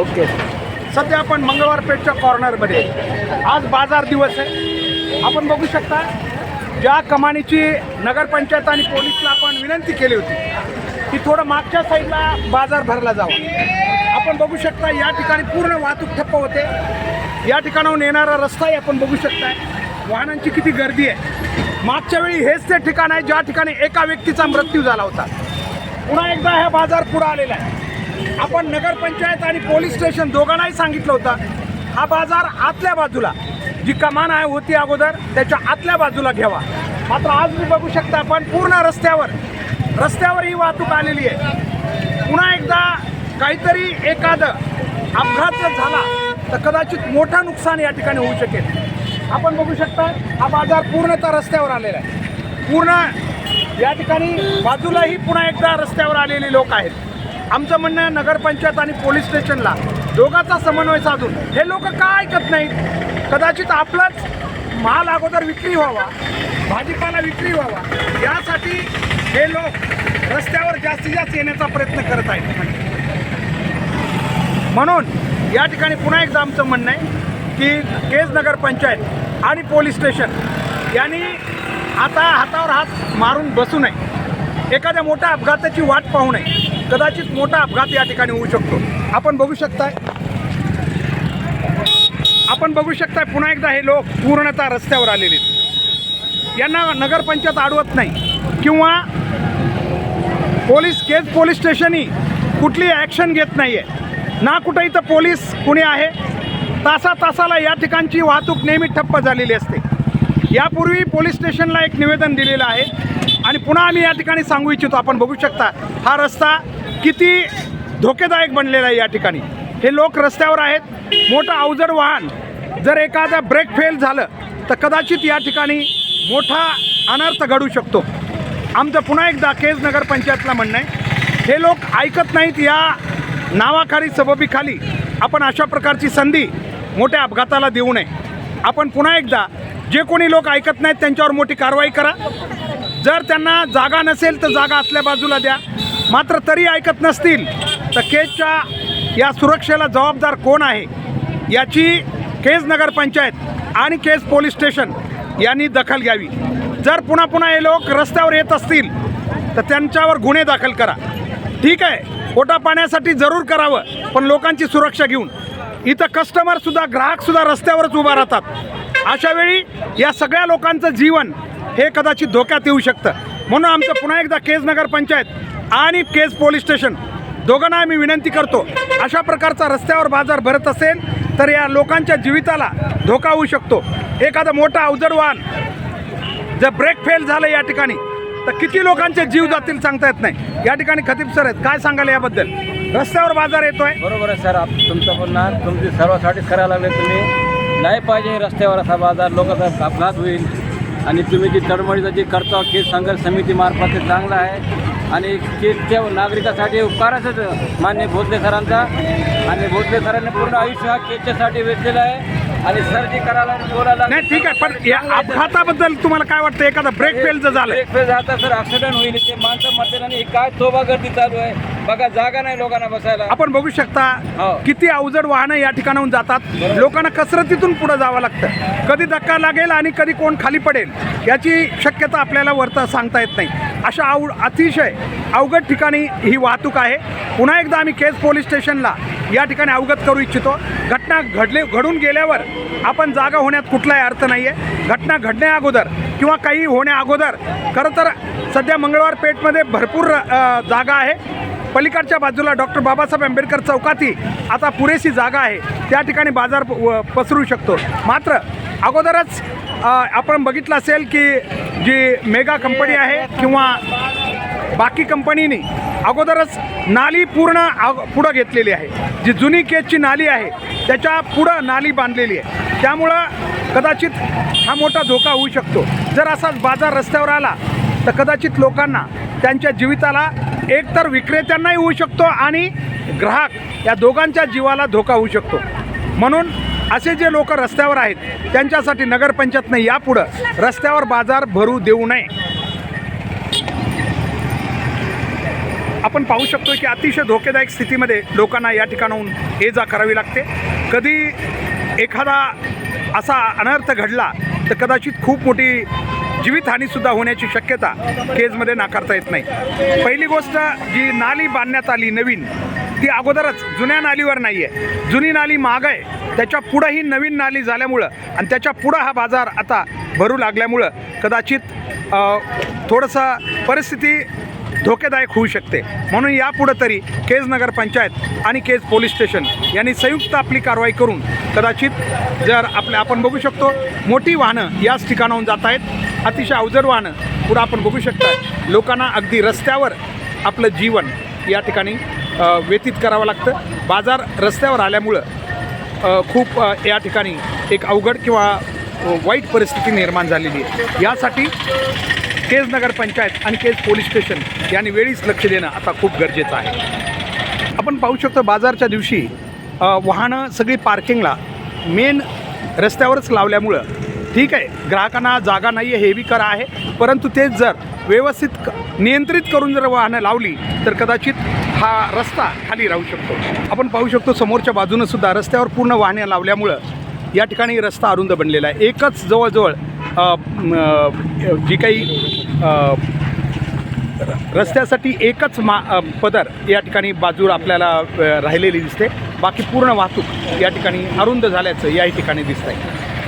Okay. सध्या आपण मंगळवार पेठच्या कॉर्नरमध्ये आज बाजार दिवस आहे. आपण बघू शकता ज्या कमानीची नगरपंचायत आणि पोलीसला आपण विनंती केली होती की थोडं मागच्या साईडला बाजार भरला जावा. आपण बघू शकता या ठिकाणी पूर्ण वाहतूक ठप्प होते. या ठिकाणाहून येणारा रस्ताही आपण बघू शकताय वाहनांची किती गर्दी आहे. मागच्या वेळी हेच ते ठिकाण आहे ज्या ठिकाणी एका व्यक्तीचा मृत्यू झाला होता. पुन्हा एकदा हा बाजार पुढे आलेला आहे. आपण नगरपंचायत आणि पोलीस स्टेशन दोघांनाही सांगितलं होतं हा बाजार आतल्या बाजूला. जी कमान आहे होती अगोदर त्याच्या आतल्या बाजूला घ्यावा. मात्र आज मी बघू शकता आपण पूर्ण रस्त्यावर रस्त्यावर ही वाहतूक आलेली आहे. पुन्हा एकदा काहीतरी एखादं अपघात जर झाला तर कदाचित मोठं नुकसान या ठिकाणी होऊ शकेल. आपण बघू शकता हा बाजार पूर्णतः रस्त्यावर आलेला आहे. पूर्ण या ठिकाणी बाजूलाही पुन्हा एकदा रस्त्यावर आलेले लोक आहेत. आमचं म्हणणं आहे नगरपंचायत आणि पोलीस स्टेशनला दोघांचा समन्वय साधून. हे लोक का ऐकत नाहीत? कदाचित आपलाच माल अगोदर विक्री व्हावा भाजीपाला विक्री व्हावा. यासाठी हे लोक रस्त्यावर जास्तीत जास्त येण्याचा प्रयत्न करत आहेत. म्हणून या ठिकाणी पुन्हा एकदा आमचं म्हणणं आहे की केज नगरपंचायत आणि पोलीस स्टेशन यांनी आता हातावर हात मारून बसू नये. एखाद्या मोठ्या अपघाताची वाट पाहू नये. कदाचित मोठा अपघात या ठिकाणी होऊ शकतो. आपण बघू शकताय. आपण बघू शकताय पुन्हा एकदा हे लोक पूर्णतः रस्त्यावर आलेले आहेत. यांना नगरपंचायत अडवत नाही. किंवा पोलीस केज पोलीस स्टेशनही कुठली ॲक्शन घेत नाही आहे ना कुठं इथं पोलीस कुणी आहे. तासा तासाला या ठिकाणची वाहतूक नेहमी ठप्प झालेली असते. यापूर्वी पोलीस स्टेशनला एक निवेदन दिलेलं आहे. आणि पुन्हा आम्ही या ठिकाणी सांगू इच्छितो आपण बघू शकता हा रस्ता किती धोकेदायक बनलेला आहे या ठिकाणी. हे लोक रस्त्यावर आहेत मोठं अवजड वाहन जर एखादा ब्रेक फेल झालं तर कदाचित या ठिकाणी मोठा अनर्थ घडू शकतो. आमचं पुन्हा एकदा केज नगर पंचायतला म्हणणं आहे हे लोक ऐकत नाहीत या नावाखाली सबबीखाली आपण अशा प्रकारची संधी मोठ्या अपघाताला देऊ नये. आपण पुन्हा एकदा जे कोणी लोक ऐकत नाहीत त्यांच्यावर मोठी कारवाई करा. जर त्यांना जागा नसेल तर जागा आतल्या बाजूला द्या. मात्र तरी ऐकत नसतील तर केजच्या या सुरक्षेला जबाबदार कोण आहे? याची केज नगरपंचायत आणि केज पोलीस स्टेशन यांनी दखल घ्यावी. जर पुन्हा पुन्हा हे लोक रस्त्यावर येत असतील तर त्यांच्यावर गुन्हे दाखल करा. ठीक आहे पोटा पाण्यासाठी जरूर करावं पण लोकांची सुरक्षा घेऊन. इथं कस्टमरसुद्धा ग्राहकसुद्धा रस्त्यावरच उभा राहतात. अशावेळी या सगळ्या लोकांचं जीवन हे कदाचित धोक्यात येऊ शकतं. म्हणून आमचं पुन्हा एकदा केज नगर पंचायत आणि केज पोलीस स्टेशन दोघांना आम्ही विनंती करतो अशा प्रकारचा रस्त्यावर बाजार भरत असेल तर या लोकांच्या जीविताला धोका होऊ शकतो. एखादं मोठं अवजड वाहन जर ब्रेक फेल झालं या ठिकाणी तर किती लोकांचे जीव जातील सांगता येत नाही. या ठिकाणी खतीब सर आहेत काय सांगाल याबद्दल? रस्त्यावर बाजार येतोय. बरोबर आहे सर आप तुमचं म्हणणार तुमची सर्वासाठी करायला लागले तुम्ही. नाही पाहिजे रस्त्यावर असा बाजार लोकांचा अपघात होईल. आणि तुम्ही जी तडमडीचं जे करता केस संघर्ष समितीमार्फत ते चांगलं आहे. आणि केसच्या नागरिकासाठी उपकारच मान्य भोसले सरांचा आणि भोसले सरांनी पूर्ण आयुष्य हा केसच्यासाठी वेचलेलं आहे. आणि सर जी करायला बोलायला नाही ठीक आहे पण या अपघाताबद्दल तुम्हाला काय वाटतं? एखादा ब्रेक फेल जर झालं ब्रेक फेल जाता सर ऍक्सिडेंट होईल. ते माणसं मरतील आणि काय तोबा गर्दी चालू आहे. बघा जागा नाही लोकांना बसायला. आपण बघू शकता हो. किती अवजड वाहनं या ठिकाणाहून जातात. लोकांना कसरतीतून पुढे जावं लागतं. कधी धक्का लागेल आणि कधी कोण खाली पडेल याची शक्यता आपल्याला वरता सांगता येत नाही. अशा अव अतिशय अवघड ठिकाणी ही वाहतूक आहे. पुन्हा एकदा आम्ही केस पोलीस स्टेशनला या ठिकाणी अवगत करू इच्छितो. घटना घडले घडून गेल्यावर आपण जागा होण्यात कुठलाही अर्थ नाही आहे घटना घडण्या अगोदर किंवा काही होण्या अगोदर खरं तर सध्या मंगळवार पेठमध्ये भरपूर अ, जागा आहे. पलीकडच्या बाजूला डॉक्टर बाबासाहेब आंबेडकर चौकातही आता पुरेशी जागा आहे. त्या ठिकाणी बाजार प- व- पसरू शकतो. मात्र अगोदरच आपण बघितलं असेल की जी मेगा कंपनी आहे किंवा बाकी कंपनीने अगोदरच नाली पूर्ण आग पुढं घेतलेली आहे. जी जुनी केजची नाली आहे त्याच्या पुढं नाली बांधलेली आहे. त्यामुळं कदाचित हा मोठा धोका होऊ शकतो. जर असाच बाजार रस्त्यावर आला तर कदाचित लोकांना त्यांच्या जीविताला एकतर विक्रेत्यांनाही होऊ शकतो आणि ग्राहक या दोघांच्या जीवाला धोका होऊ शकतो. म्हणून असे जे लोक रस्त्यावर आहेत त्यांच्यासाठी नगरपंचायतने यापुढं रस्त्यावर बाजार भरू देऊ नये. आपण पाहू शकतो की अतिशय धोकेदायक स्थितीमध्ये लोकांना या ठिकाणाहून ये जा करावी लागते. कधी एखादा असा अनर्थ घडला तर कदाचित खूप मोठी जीवितहानीसुद्धा होण्याची शक्यता केजमध्ये नाकारता येत नाही. पहिली गोष्ट जी नाली बांधण्यात आली नवीन ती अगोदरच जुन्या नालीवर नाही आहे जुनी नाली महाग आहे त्याच्या पुढं ही नवीन नाली झाल्यामुळं आणि त्याच्या पुढं हा बाजार आता भरू लागल्यामुळं कदाचित थोडंसं परिस्थिती धोकेदायक होऊ शकते. म्हणून यापुढं तरी केज नगर पंचायत आणि केज पोलीस स्टेशन यांनी संयुक्त आपली कारवाई करून कदाचित जर आपल्या आपण बघू शकतो मोठी वाहनं याच ठिकाणाहून जात आहेत. अतिशय अवजड वाहनं पुढं आपण बघू शकता लोकांना अगदी रस्त्यावर आपलं जीवन या ठिकाणी व्यतीत करावं लागतं. बाजार रस्त्यावर आल्यामुळं खूप या ठिकाणी एक अवघड किंवा वाईट परिस्थिती निर्माण झालेली आहे. यासाठी केज नगर पंचायत आणि केज पोलीस स्टेशन यांनी वेळीच लक्ष देणं आता खूप गरजेचं आहे. आपण पाहू शकतो बाजारच्या दिवशी वाहनं सगळी पार्किंगला मेन रस्त्यावरच लावल्यामुळं ठीक आहे. ग्राहकांना जागा नाही आहे हेवी कर आहे. परंतु तेच जर व्यवस्थित नियंत्रित करून जर वाहनं लावली तर कदाचित हा रस्ता खाली राहू शकतो. आपण पाहू शकतो समोरच्या बाजूनं सुद्धा रस्त्यावर पूर्ण वाहने लावल्यामुळं या ठिकाणी रस्ता अरुंद बनलेला आहे. एकच जवळजवळ जी काही रस्त्यासाठी एकच मा पदर या ठिकाणी बाजूला आपल्याला राहिलेली दिसते. बाकी पूर्ण वाहतूक या ठिकाणी अरुंद झाल्याचं याही ठिकाणी दिसत आहे